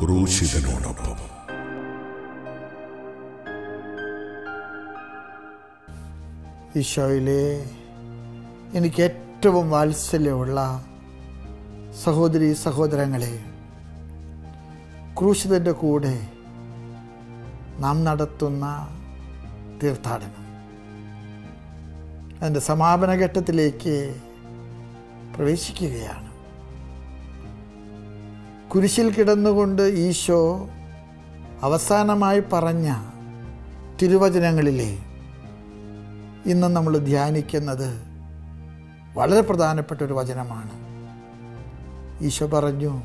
ക്രൂശിതനോടൊപ്പം. ഈശോയിലെ എനിക്ക് ഏറ്റവും വാത്സല്യമുള്ള സഹോദരി സഹോദരങ്ങളെ ക്രൂശിതന്റെ കൂടെ നാം നടത്തുന്ന തീർത്ഥാടനം. അതിന്റെ സമാപന ഘട്ടത്തിലേക്ക് പ്രവേശിക്കുകയാണ്. കുരിശിൽ കിടന്നുകൊണ്ട് ഈശോ അവസാനമായി പറഞ്ഞ തിരുവചനങ്ങളിലെ ഇന്ന് നമ്മൾ ധ്യാനിക്കുന്നത് വളരെ പ്രധാനപ്പെട്ട ഒരു വചനമാണ്. ഈശോ പറഞ്ഞു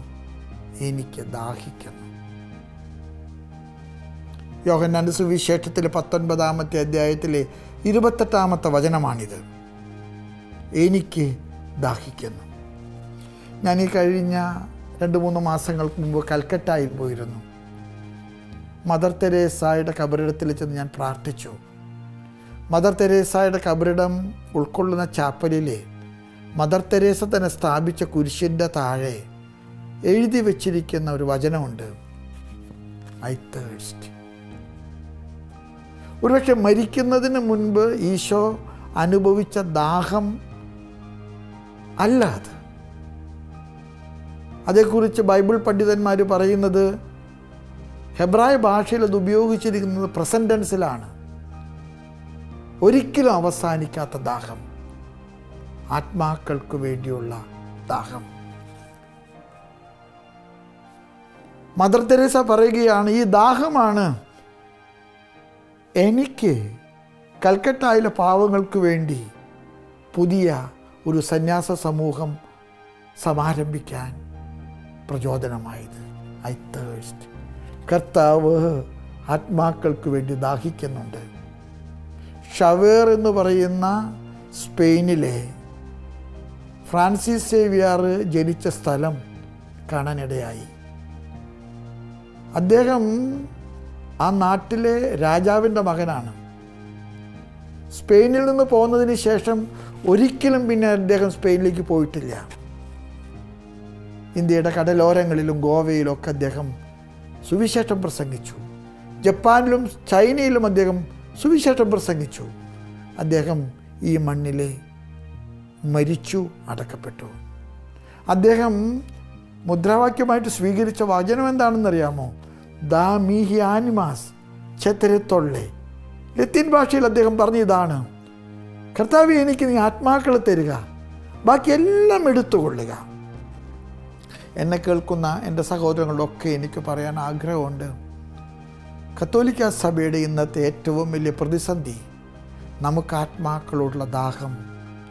എനിക്ക് ദാഹിക്കുന്നു. യോഹന്നാന്റെ സുവിശേഷത്തിലെ പത്തൊൻപതാമത്തെ അധ്യായത്തിലെ ഇരുപത്തെട്ടാമത്തെ വചനമാണിത്. എനിക്ക് ദാഹിക്കുന്നു. ഞാൻ ഈ കഴിഞ്ഞ രണ്ട് മൂന്ന് മാസങ്ങൾക്ക് മുമ്പ് കൽക്കട്ടയിൽ പോയിരുന്നു. മദർ തെരേസായുടെ കബറിടത്തിൽ ചെന്ന് ഞാൻ പ്രാർത്ഥിച്ചു. മദർ തെരേസായുടെ കബറിടം ഉൾക്കൊള്ളുന്ന ചാപ്പലിലെ മദർ തെരേസ തന്നെ സ്ഥാപിച്ച കുരിശിന്റെ താഴെ എഴുതി വച്ചിരിക്കുന്ന ഒരു വചനമുണ്ട്. ഐ തേഴ്സ്റ്റ് ഒരുപക്ഷെ മരിക്കുന്നതിന് മുൻപ് ഈശോ അനുഭവിച്ച ദാഹം അല്ല അത്. അതേക്കുറിച്ച് ബൈബിൾ പണ്ഡിതന്മാർ പറയുന്നത് ഹെബ്രായ ഭാഷയിൽ അത് ഉപയോഗിച്ചിരിക്കുന്നത് പ്രസന്റൻസിലാണ്. ഒരിക്കലും അവസാനിക്കാത്ത ദാഹം. ആത്മാക്കൾക്ക് വേണ്ടിയുള്ള ദാഹം. മദർ തെരേസ പറയുകയാണ് ഈ ദാഹമാണ് എനിക്ക് കൽക്കട്ടയിലെ പാവങ്ങൾക്ക് വേണ്ടി പുതിയ ഒരു സന്യാസ സമൂഹം സമാരംഭിക്കാൻ പ്രചോദനമായത്. ഐ തേഴ്സ്റ്റ് കർത്താവ് ആത്മാക്കൾക്ക് വേണ്ടി ദാഹിക്കുന്നുണ്ട്. ഷവേർ എന്ന് പറയുന്ന സ്പെയിനിലെ ഫ്രാൻസിസ് സേവിയാർ ജനിച്ച സ്ഥലം കാണാനിടയായി. അദ്ദേഹം ആ നാട്ടിലെ രാജാവിന്റെ മകനാണ്. സ്പെയിനിൽ നിന്ന് പോകുന്നതിന് ശേഷം ഒരിക്കലും പിന്നെ അദ്ദേഹം സ്പെയിനിലേക്ക് പോയിട്ടില്ല. ഇന്ത്യയുടെ കടലോരങ്ങളിലും ഗോവയിലും ഒക്കെ അദ്ദേഹം സുവിശേഷം പ്രസംഗിച്ചു. ജപ്പാനിലും ചൈനയിലും അദ്ദേഹം സുവിശേഷം പ്രസംഗിച്ചു. അദ്ദേഹം ഈ മണ്ണിലെ മരിച്ചു അടക്കപ്പെട്ടു. അദ്ദേഹം മുദ്രാവാക്യമായിട്ട് സ്വീകരിച്ച വചനം എന്താണെന്നറിയാമോ? ദാ മീഹി ആനിമാസ് ചെത്തരത്തൊള്ളെ ലത്തീൻ ഭാഷയിൽ അദ്ദേഹം പറഞ്ഞ ഇതാണ് കർത്താവ് എനിക്ക് നീ ആത്മാക്കളെ തരിക ബാക്കി എല്ലാം എടുത്തുകൊള്ളുക. എന്നെ കേൾക്കുന്ന എന്റെ സഹോദരങ്ങളൊക്കെ എനിക്ക് പറയാൻ ആഗ്രഹമുണ്ട്. കത്തോലിക്ക സഭയുടെ ഇന്നത്തെ ഏറ്റവും വലിയ പ്രതിസന്ധി നമുക്ക് ആത്മാക്കളോടുള്ള ദാഹം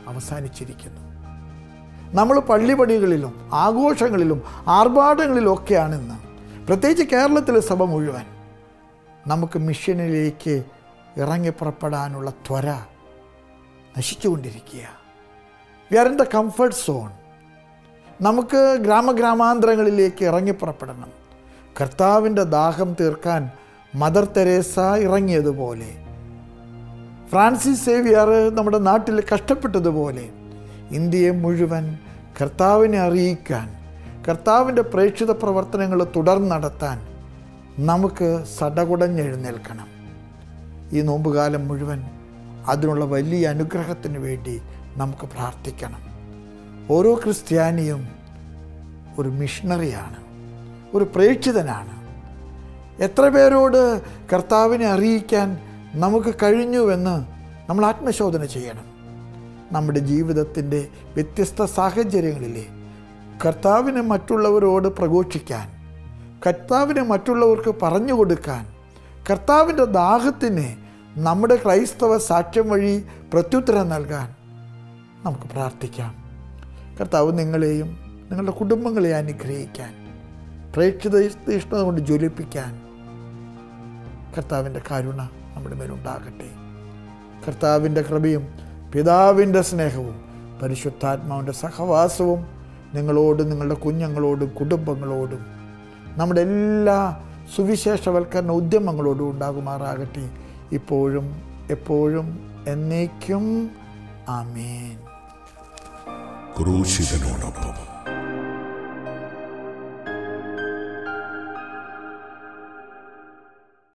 അവസാനിച്ചിരിക്കുന്നു. നമ്മൾ പള്ളിപണികളിലും ആഘോഷങ്ങളിലും ആർഭാടങ്ങളിലും പ്രത്യേകിച്ച് കേരളത്തിലെ സഭ മുഴുവൻ നമുക്ക് മിഷനിലേക്ക് ഇറങ്ങി ഇറങ്ങിപ്പുറപ്പെടാനുള്ള ത്വര നശിച്ചുകൊണ്ടിരിക്കുക we are in the comfort zone നമുക്ക് ഗ്രാമഗ്രാമാന്തരങ്ങളിലേക്ക് ഇറങ്ങിപ്പുറപ്പെടണം. കർത്താവിന്റെ ദാഹം തീർക്കാൻ മദർ തെരേസ ഇറങ്ങിയതുപോലെ. ഫ്രാൻസിസ് സേവിയർ നമ്മുടെ നാട്ടിൽ കഷ്ടപ്പെട്ടതുപോലെ ഇന്ത്യയെ മുഴുവൻ കർത്താവിനെ അറിയിക്കാൻ കർത്താവിന്റെ പ്രേക്ഷിത പ്രവർത്തനങ്ങൾ തുടർന്ന് നടത്താൻ നമുക്ക് സടകുടഞ്ഞെഴുന്നേൽക്കണം. ഈ നോമ്പുകാലം മുഴുവൻ അതിനുള്ള വലിയ അനുഗ്രഹത്തിന് വേണ്ടി നമുക്ക് പ്രാർത്ഥിക്കണം. ഓരോ ക്രിസ്ത്യാനിയും ഒരു മിഷണറിയാണ് ഒരു പ്രേക്ഷിതനാണ്. എത്ര പേരോട് കർത്താവിനെ അറിയിക്കാൻ നമുക്ക് കഴിഞ്ഞുവെന്ന് നമ്മൾ ആത്മശോധന ചെയ്യണം. നമ്മുടെ ജീവിതത്തിന്റെ വ്യത്യസ്ത സാഹചര്യങ്ങളിലെ കർത്താവിനെ മറ്റുള്ളവരോട് പ്രഘോഷിക്കാൻ കർത്താവിനെ മറ്റുള്ളവർക്ക് പറഞ്ഞു കൊടുക്കാൻ കർത്താവിന്റെ ദാഹത്തിന് നമ്മുടെ ക്രൈസ്തവ സാക്ഷ്യം വഴി പ്രത്യുത്തരം നൽകാൻ നമുക്ക് പ്രാർത്ഥിക്കാം. കർത്താവ് നിങ്ങളെയും നിങ്ങളുടെ കുടുംബങ്ങളെ അനുഗ്രഹിക്കാൻ പ്രേക്ഷിത ഇഷ്ടത കൊണ്ട് ജ്വലിപ്പിക്കാൻ കർത്താവിന്റെ കരുണ നമ്മുടെ മേലുണ്ടാകട്ടെ കർത്താവിന്റെ കൃപയും പിതാവിന്റെ സ്നേഹവും പരിശുദ്ധാത്മാവിന്റെ സഹവാസവും നിങ്ങളോടും നിങ്ങളുടെ കുഞ്ഞുങ്ങളോടും കുടുംബങ്ങളോടും നമ്മുടെ എല്ലാ സുവിശേഷവൽക്കരണ ഉദ്യമങ്ങളോടും ഉണ്ടാകുമാറാകട്ടെ. ഇപ്പോഴും എപ്പോഴും എന്നേക്കും. ആമേൻ. ക്രൂശിതനോടൊപ്പം.